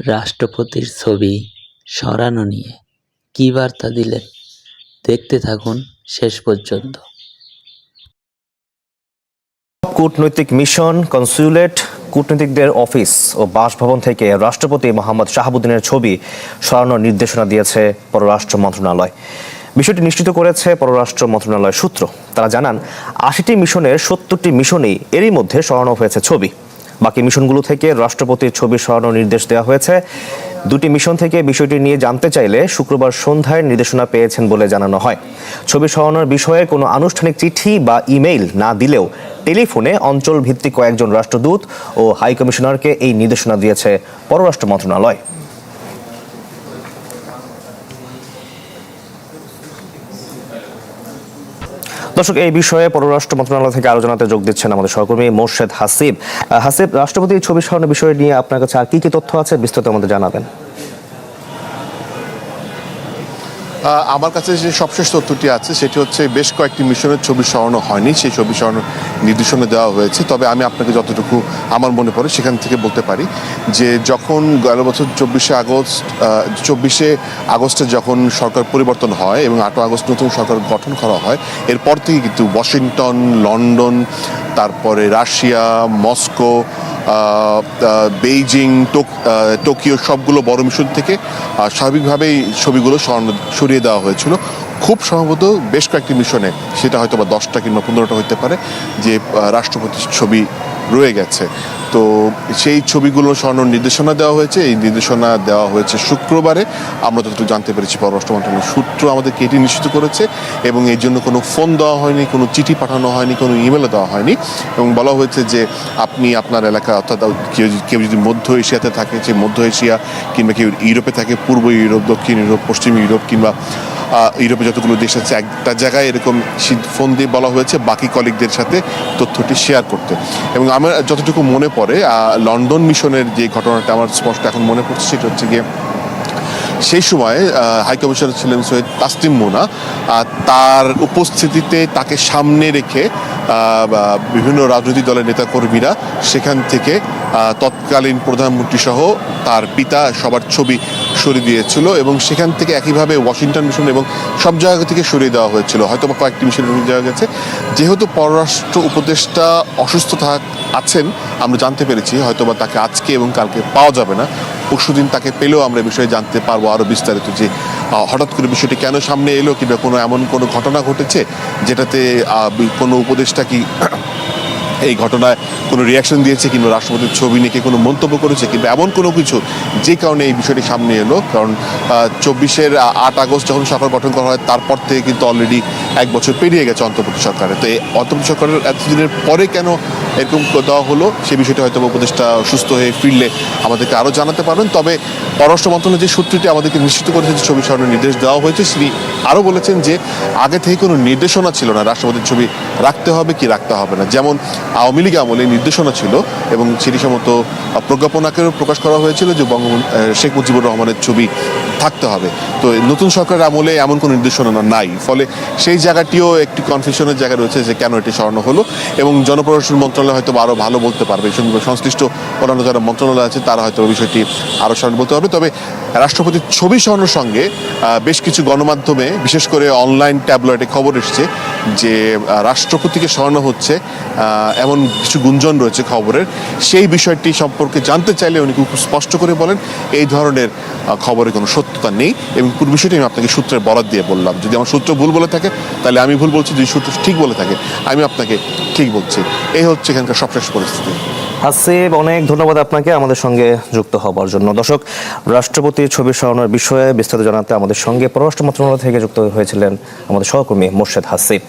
রাষ্ট্রপতির ছবি সরানো নিয়ে কী বার্তা দিলেন? দেখতে থাকুন শেষ পর্যন্ত। কূটনৈতিক মিশন, কনসুলেট, কূটনীতিকদের অফিস ও বাসভবন থেকে রাষ্ট্রপতি মোহাম্মদ শাহাবুদ্দিনের ছবি সরানোর নির্দেশনা দিয়েছে পররাষ্ট্র মন্ত্রণালয়। বিষয়টি নিশ্চিত করেছে পররাষ্ট্র মন্ত্রণালয় সূত্র। তারা জানান, আশিটি মিশনের সত্তরটি মিশনেই এরই মধ্যে সরানো হয়েছে ছবি। বাকি মিশনগুলো থেকে রাষ্ট্রপতির ছবি সরানোর নির্দেশ দেওয়া হয়েছে। দুটি মিশন থেকে বিষয়টি নিয়ে জানতে চাইলে শুক্রবার সন্ধ্যায় নির্দেশনা পেয়েছেন বলে জানানো হয়। ছবি সরানোর বিষয়ে কোনো আনুষ্ঠানিক চিঠি বা ইমেইল না দিলেও টেলিফোনে অঞ্চল ভিত্তিক কয়েকজন রাষ্ট্রদূত ও হাইকমিশনারকে এই নির্দেশনা দিয়েছে পররাষ্ট্র মন্ত্রণালয়। দর্শক, এই বিষয়ে পররাষ্ট্র মন্ত্রণালয় থেকে আলোচনাতে যোগ দিচ্ছেন আমাদের সহকর্মী মোর্শেদ হাসিব। হাসিব, রাষ্ট্রপতির ছবি সরানোর বিষয় নিয়ে আপনার কাছে আর কি কি তথ্য আছে বিস্তারিত আমাদের জানাবেন। আমার কাছে যে সবশেষ তথ্যটি আছে, সেটি হচ্ছে বেশ কয়েকটি মিশনের ছবি সরানো হয়নি। সেই ছবি সরানোর নির্দেশনা দেওয়া হয়েছে। তবে আমি আপনাকে যতটুকু আমার মনে পড়ে সেখান থেকে বলতে পারি যে যখন গেল বছর চব্বিশে আগস্ট চব্বিশে আগস্টে যখন সরকার পরিবর্তন হয় এবং আটই আগস্ট নতুন সরকার গঠন করা হয়, এরপর থেকে কিন্তু ওয়াশিংটন, লন্ডন, তারপরে Russia, Moscow Beijing, tok- Tokyo সবগুলো বড় মিশন থেকে স্বাভাবিকভাবেই ছবিগুলো সরিয়ে দেওয়া হয়েছিল। খুব সম্ভবত বেশ কয়েকটি মিশনে, সেটা হয়তো বা দশটা কিংবা পনেরোটা হতে পারে, যে রাষ্ট্রপতির ছবি রয়ে গেছে। তো সেই ছবিগুলো সরানোর নির্দেশনা দেওয়া হয়েছে। এই নির্দেশনা দেওয়া হয়েছে শুক্রবারে। আমরা যতটুকু জানতে পেরেছি, পররাষ্ট্র মন্ত্রণালয়ের সূত্র আমাদেরকে এটি নিশ্চিত করেছে এবং এই জন্য কোনো ফোন দেওয়া হয়নি, কোনো চিঠি পাঠানো হয়নি, কোনো ইমেলও দেওয়া হয়নি এবং বলা হয়েছে যে আপনি আপনার এলাকা অর্থাৎ কেউ কেউ যদি মধ্য এশিয়াতে থাকে যে মধ্য এশিয়া কিংবা কেউ ইউরোপে থাকে, পূর্ব ইউরোপ, দক্ষিণ ইউরোপ, পশ্চিম ইউরোপ কিংবা ইউরোপে যতগুলো দেশ আছে, একটা জায়গায় এরকম ফোন দিয়ে বলা হয়েছে, বাকি কলিগদের সাথে তথ্যটি শেয়ার করতে। এবং আমার যতটুকু মনে পড়ে লন্ডন মিশনের যে ঘটনাটা আমার স্পষ্ট এখন মনে পড়ছে, সেটা হচ্ছে গিয়ে সেই সময় হাই কমিশনার ছিলেন সৈয়দ তাসলিম মোনা তার উপস্থিতিতে তাকে সামনে রেখে বিভিন্ন রাজনৈতিক দলের নেতাকর্মীরা সেখান থেকে তৎকালীন প্রধানমন্ত্রী সহ তার পিতা সবার ছবি সরিয়ে দিয়েছিল এবং সেখান থেকে একইভাবে ওয়াশিংটন মিশন এবং সব জায়গা থেকে সরিয়ে দেওয়া হয়েছিল। হয়তো বা কয়েকটি মিশনে দেওয়া গেছে। যেহেতু পররাষ্ট্র উপদেষ্টা অসুস্থ থাক আছেন, আমরা জানতে পেরেছি হয়তো বা তাকে আজকে এবং কালকে পাওয়া যাবে না। পরশুদিন তাকে পেলেও আমরা বিষয়ে জানতে পারব আরও বিস্তারিত যে হঠাৎ করে বিষয়টি কেন সামনে এলো কিংবা কোনো এমন কোনো ঘটনা ঘটেছে, যেটাতে কোনো উপদেষ্টা কি এই ঘটনায় কোনো রিয়াকশন দিয়েছে কিংবা রাষ্ট্রপতির ছবি নিয়ে কোনো মন্তব্য করেছে কিংবা এমন কোনো কিছু যে কারণে এই বিষয়টি সামনে এলো? কারণ চব্বিশের আট আগস্ট যখন সরকার গঠন করা হয়, তারপর থেকে কিন্তু অলরেডি এক বছর পেরিয়ে গেছে অন্তর্বর্তী সরকারে তো এই অন্তর্বর্তী সরকারের এতদিনের পরে কেন এরকম দেওয়া হলো? সে বিষয়টি হয়তো উপদেষ্টা সুস্থ হয়ে ফিরলে আমাদেরকে আরও জানাতে পারবেন তবে পররাষ্ট্র মন্ত্রণালয় যে সূত্রটি আমাদেরকে নিশ্চিত করেছে যে ছবি সরানোর নির্দেশ দেওয়া হয়েছে, তিনি আরও বলেছেন যে আগে থেকে কোনো নির্দেশনা ছিল না রাষ্ট্রপতির ছবি রাখতে হবে কি রাখতে হবে না। যেমন আওয়ামী লীগ আমলে নির্দেশনা ছিল এবং সেটি সম্মত প্রজ্ঞাপনাকেও প্রকাশ করা হয়েছিল যে আহ, শেখ মুজিবুর রহমানের ছবি থাকতে হবে। তো নতুন সরকারের আমলে এমন কোনো নির্দেশনা নাই। ফলে সেই জায়গাটিও একটি কনফিউশনের জায়গা রয়েছে যে কেন এটি সরানো হলো এবং জনপ্রশাসন মন্ত্রণালয় হয়তো আরও ভালো বলতে পারবে। সংশ্লিষ্ট অন্যান্য যারা মন্ত্রণালয় আছে তারা হয়তো বিষয়টি আরও সরানো বলতে পারবে। তবে রাষ্ট্রপতির ছবি সরানোর সঙ্গে বেশ কিছু গণমাধ্যমে বিশেষ করে অনলাইন ট্যাবলেটে খবর এসছে যে রাষ্ট্রপতিকে সরানো হচ্ছে এমন কিছু গুঞ্জন রয়েছে খবরের, সেই বিষয়টি সম্পর্কে জানতে চাইলে উনি খুব স্পষ্ট করে বলেন, এই ধরনের খবরে কোনো সত্যতা নেই এবং পুরো বিষয়টি আমি আপনাকে সূত্রের বরাদ দিয়ে বললাম। যদি আমার সূত্র ভুল বলে থাকে, তাহলে আমি ভুল বলছি, যদি সূত্র ঠিক বলে থাকে, আমি আপনাকে ঠিক বলছি। এই হচ্ছে এখানকার সবশেষ পরিস্থিতি। হাসিব, অনেক ধন্যবাদ আপনাকে আমাদের সঙ্গে যুক্ত হওয়ার জন্য। দর্শক রাষ্ট্রপতির ছবি সরানোর বিষয়ে বিস্তারিত জানাতে আমাদের সঙ্গে পররাষ্ট্র মন্ত্রণালয় থেকে যুক্ত হয়েছিলেন আমাদের সহকর্মী মোর্শেদ হাসিব।